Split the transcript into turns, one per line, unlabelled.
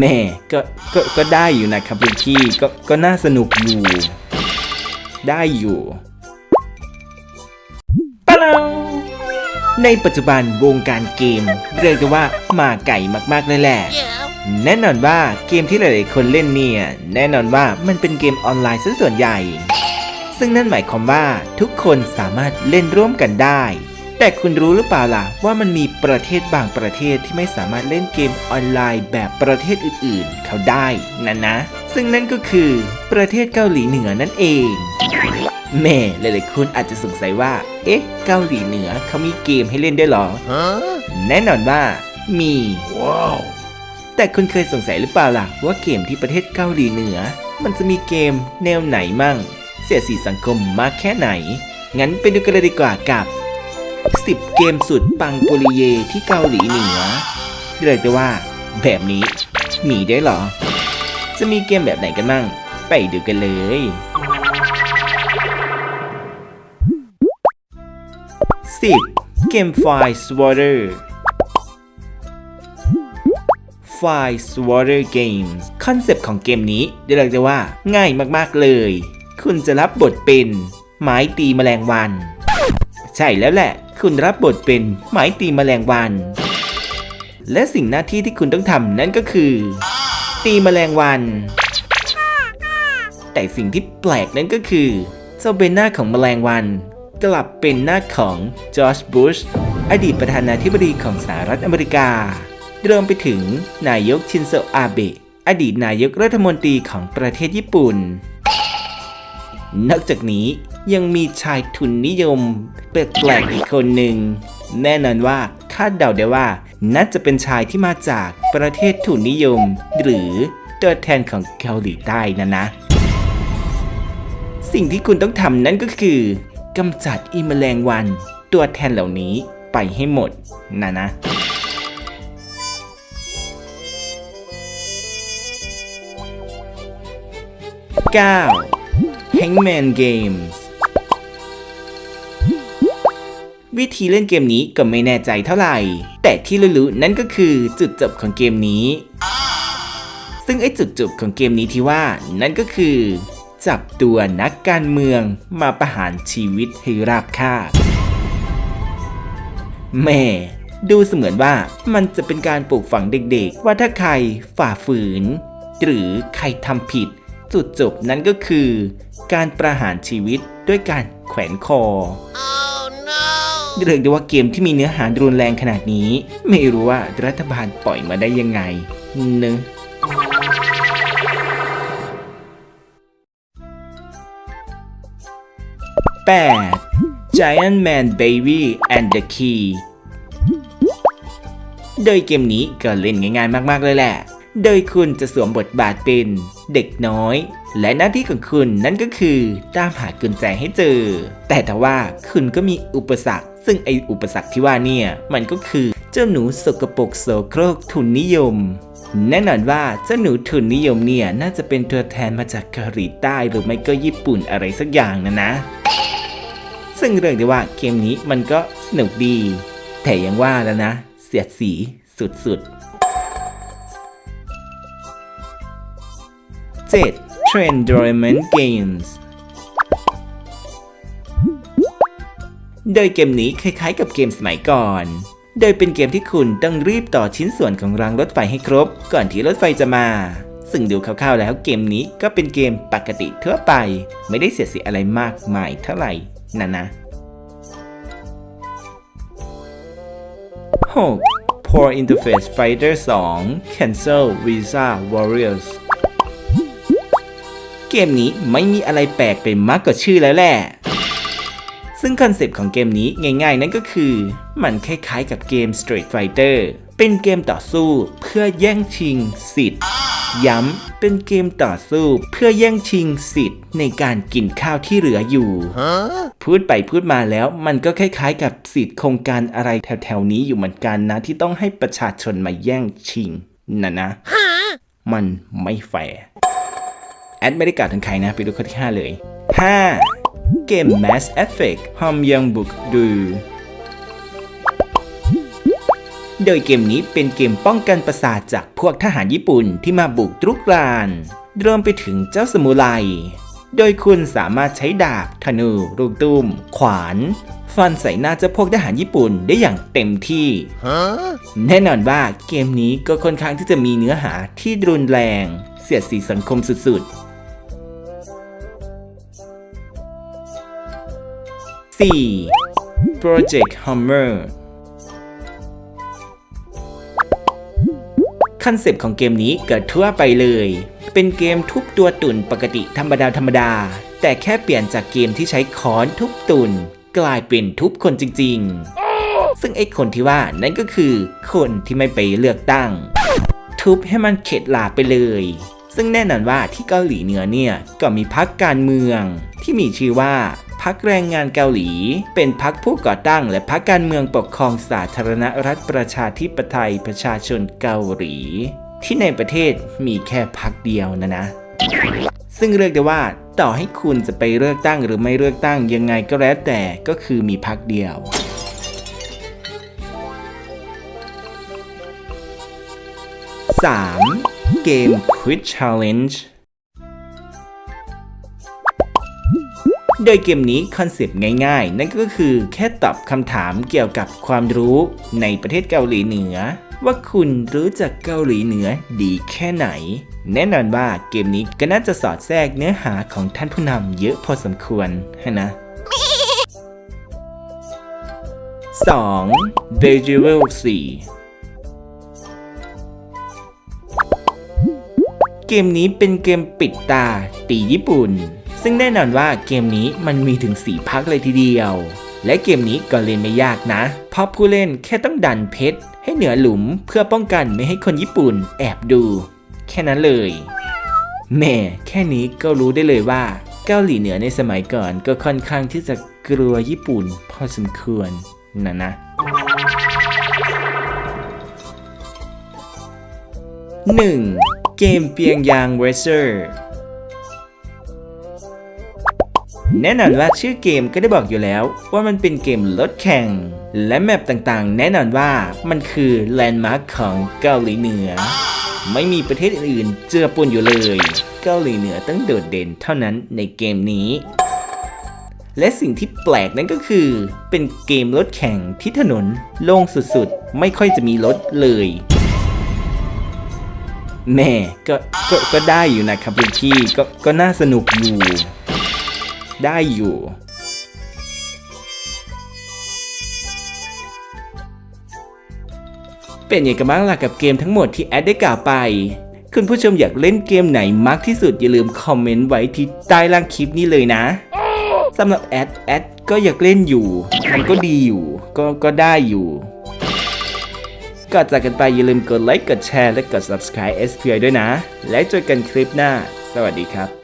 แม่ก็ก็ก็ได้อยู่นะครับพี่พี่ก็ก็น่าสนุกอยู่ ได้อยู่ปะลังในปัจจุบันวงการเกม เรียกได้ว่ามาไก่มากๆเลยแหละ แน่นอนว่าเกมที่หลายๆคนเล่นเนี่ย แน่นอนว่ามันเป็นเกมออนไลน์ซะส่วนใหญ่ ซึ่งนั่นหมายความว่าทุกคนสามารถเล่นร่วมกันได้ แต่คุณรู้หรือเปล่าล่ะ ว่ามันมีประเทศบางประเทศที่ไม่สามารถเล่นเกมออนไลน์แบบประเทศอื่นๆ เขาได้นั่นนะ ซึ่งนั่นก็คือประเทศเกาหลีเหนือนั่นเองแม่หลายๆคนอาจจะสงสัยว่า เอ๊ะ เกาหลีเหนือเขามีเกมให้เล่นด้วยเหรอ แน่นอนว่า มีแต่คุณเคยสงสัยหรือเปล่าล่ะ ว่าเกมที่ประเทศเกาหลีเหนือ มันจะมีเกมแนวไหนมั่ง เสียดสีสังคมมากแค่ไหน งั้นไปดูกันเลยดีกว่ากับ 10 เกมสุดปังปุริเยที่เกาหลีเหนือเรียกได้ว่า แบบนี้มีได้หรอ จะมีเกมแบบไหนกันมั่งไปดูกันเลย 10. เกมไฟล์ Swatter File Swatter Games คอนเซปต์ของเกมนี้เรียกได้ว่า ง่ายมากๆเลย คุณจะรับบทเป็น ไม้ตีแมลงวัน ใช่แล้วแหละ คุณรับบทเป็นไม้ตีแมลงวัน และสิ่งหน้าที่ที่คุณต้องทำนั่นก็คือ ตีแมลงวัน แต่สิ่งที่แปลกนั่นก็คือเจ้าเป็นหน้าของแมลงวัน กลับเป็นหน้าของจอร์จบุชอดีตประธานาธิบดีของสหรัฐอเมริการวมไปถึงนายกชินโซอาเบะอดีตนายกรัฐมนตรีของประเทศญี่ปุ่น นอกจากนี้ ยังมีชายทุนนิยมแปลกๆอีกคนหนึ่ง แน่นอนว่าคาดเดาได้ว่าน่าจะเป็นชายที่มาจากประเทศทุนนิยม หรือตัวแทนของเกาหลีใต้นะนะ สิ่งที่คุณต้องทำนั่นก็คือกำจัดอีแมลงวัน ตัวแทนเหล่านี้ไปให้หมดนะนะ 9. Hangman Games วิธีเล่นเกมนี้ก็ไม่แน่ใจเท่าไหร่ แต่ที่รู้ๆนั่นก็คือจุดจบของเกมนี้ ซึ่งไอ้จุดจบของเกมนี้ที่ว่านั่นก็คือ จับตัวนักการเมืองมาประหารชีวิตให้ราบคาบแม่ดูเสมือนว่ามันจะเป็นการปลูกฝังเด็กๆ ว่าถ้าใครฝ่าฝืน หรือใครทำผิด จุดจบนั้นก็คือ การประหารชีวิตด้วยการแขวนคอ เรียกได้ว่าเกมที่มีเนื้อหารุนแรงขนาดนี้ ไม่รู้ว่ารัฐบาลปล่อยมาได้ยังไงเนอะ 8. Giant Man Baby and the Key โดยเกมนี้ก็เล่นง่ายๆมากๆเลยแหละ โดยคุณจะสวมบทบาทเป็นเด็กน้อย และหน้าที่ของคุณนั่นก็คือตามหากุญแจให้เจอ แต่ถ้าว่าคุณก็มีอุปสรรค ซึ่งไออุปสรรคที่ว่าเนี่ยมันก็คือเจ้าหนูสกปรกโสโครกทุนนิยม แน่นอนว่าเจ้าหนูทุนนิยมเนี่ยน่าจะเป็นตัวแทนมาจากเกาหลีใต้หรือไม่ก็ญี่ปุ่นอะไรสักอย่างนะนะ ซึ่งเรื่องได้ว่าเกมนี้มันก็สนุกดี แต่ยังว่าแล้วนะ เสียดสีสุดๆ 7. Trendorment Games โดยเกมนี้คล้ายๆกับเกมสมัยก่อน โดยเป็นเกมที่คุณต้องรีบต่อชิ้นส่วนของรางรถไฟให้ครบ ก่อนที่รถไฟจะมา ซึ่งดูคร่าวๆแล้วเกมนี้ก็เป็นเกมปกติทั่วไป ไม่ได้เสียสีอะไรมากมายเท่าไหร่นะนะ 6. Poor Interface Fighter 2 Cancel Visa Warriors เกมนี้ไม่มีอะไรแปลกไปมากกว่าชื่อแล้วแหละ ซึ่งคอนเซปต์ของเกมนี้ง่ายๆ นั่นก็คือ มันคล้ายๆกับเกม Street Fighter เป็นเกมต่อสู้เพื่อแย่งชิงสิทธิ์ ย้ำเป็นเกมต่อสู้เพื่อแย่งชิงสิทธิ์ในการกินข้าวที่เหลืออยู่ พูดไปพูดมาแล้วมันก็คล้ายๆ กับสิทธิ์โครงการอะไรแถวๆนี้อยู่เหมือนกันนะที่ต้องให้ประชาชนมาแย่งชิงนะนะ มันไม่แฟร์ แอดไม่ได้กล่าวถึงใครนะ ไปดูข้อที่ 5 เลย 5. เกม Mass Effect ฮอมยังบุกดูโดยเกมนี้เป็นเกมป้องกันประสาทจากพวกทหารญี่ปุ่นที่มาบุกรุกรานรวมไปถึงเจ้าสมุไร โดยคุณสามารถใช้ดาบ ธนู ลูกตุ้ม ขวาน ฟันใส่หน้าเจ้าพวกทหารญี่ปุ่นได้อย่างเต็มที่ แน่นอนว่าเกมนี้ก็ค่อนข้างที่จะมีเนื้อหาที่รุนแรง เสียดสีสังคมสุดๆ 4. Project Hammer คอนเซปต์ของเกมนี้เกิดทั่วไปเลย เป็นเกมทุบตัวตุ่นปกติธรรมดาธรรมดา แต่แค่เปลี่ยนจากเกมที่ใช้ค้อนทุบตุ่น กลายเป็นทุบคนจริง ๆ ซึ่งไอ้คนที่ว่านั่นก็คือคนที่ไม่ไปเลือกตั้ง ทุบให้มันเข็ดหลาบไปเลย ซึ่งแน่นอนว่าที่เกาหลีเหนือเนี่ยก็มีพักการเมืองที่มีชื่อว่า พักแรงงานเกาหลี เป็นพักผู้ก่อตั้ง และพักการเมืองปกครองสาธารณรัฐประชาธิปไตยประชาชนเกาหลี ที่ในประเทศมีแค่พักเดียวนะนะ ซึ่งเรียกได้ว่าต่อให้คุณจะไปเลือกตั้งหรือไม่เลือกตั้งยังไงก็แล้วแต่ก็คือมีพักเดียว 3. เกม Quiz Challenge โดยเกมนี้คอนเซปต์ง่ายๆ นั่นก็คือแค่ตอบคำถามเกี่ยวกับความรู้ในประเทศเกาหลีเหนือ ว่าคุณรู้จักเกาหลีเหนือดีแค่ไหน แน่นอนว่าเกมนี้ก็น่าจะสอดแทรกเนื้อหาของท่านผู้นำเยอะพอสมควรนะ 2. v e g e v a l 4เกมนี้เป็นเกมปิดตาตีญี่ปุ่น ซึ่งแน่นอนว่าเกมนี้มันมีถึง 4 พักเลยทีเดียว และเกมนี้ก็เล่นไม่ยากนะ เพราะผู้เล่นแค่ต้องดันเพชรให้เหนือหลุมเพื่อป้องกันไม่ให้คนญี่ปุ่นแอบดู แค่นั้นเลยแม่แค่นี้ก็รู้ได้เลยว่าเกาหลีเหนือในสมัยก่อนก็ค่อนข้างที่จะกลัวญี่ปุ่นพอสมควรนะนะ 1. เกมเปียงยางเรเซอร์ แน่นอนว่าชื่อเกมก็ได้บอกอยู่แล้ว ว่ามันเป็นเกมรถแข่ง และแมปต่างๆ แน่นอนว่ามันคือแลนด์มาร์คของเกาหลีเหนือ ไม่มีประเทศอื่นๆเจือปนอยู่เลย เกาหลีเหนือต้องโดดเด่นเท่านั้นในเกมนี้ และสิ่งที่แปลกนั่นก็คือ เป็นเกมรถแข่งที่ถนนโล่งสุดๆ ไม่ค่อยจะมีรถเลยแม่ก็ก็ก็ได้อยู่นะครับพี่พี่ก็ก็น่าสนุกอยู่ ได้อยู่ เป็นยังไงกันบ้างล่ะกับเกมทั้งหมดที่แอดได้กล่าวไป คุณผู้ชมอยากเล่นเกมไหนมากที่สุดอย่าลืมคอมเมนต์ไว้ที่ใต้ล่างคลิปนี้เลยนะสำหรับแอดแอดก็อยากเล่นอยู่ มันก็ดีอยู่ ก็ก็ได้อยู่ก่อนจากกันไปอย่าลืมกดไลค์ กดแชร์ และกด subscribe SPI ด้วยนะ และเจอกันคลิปหน้า สวัสดีครับ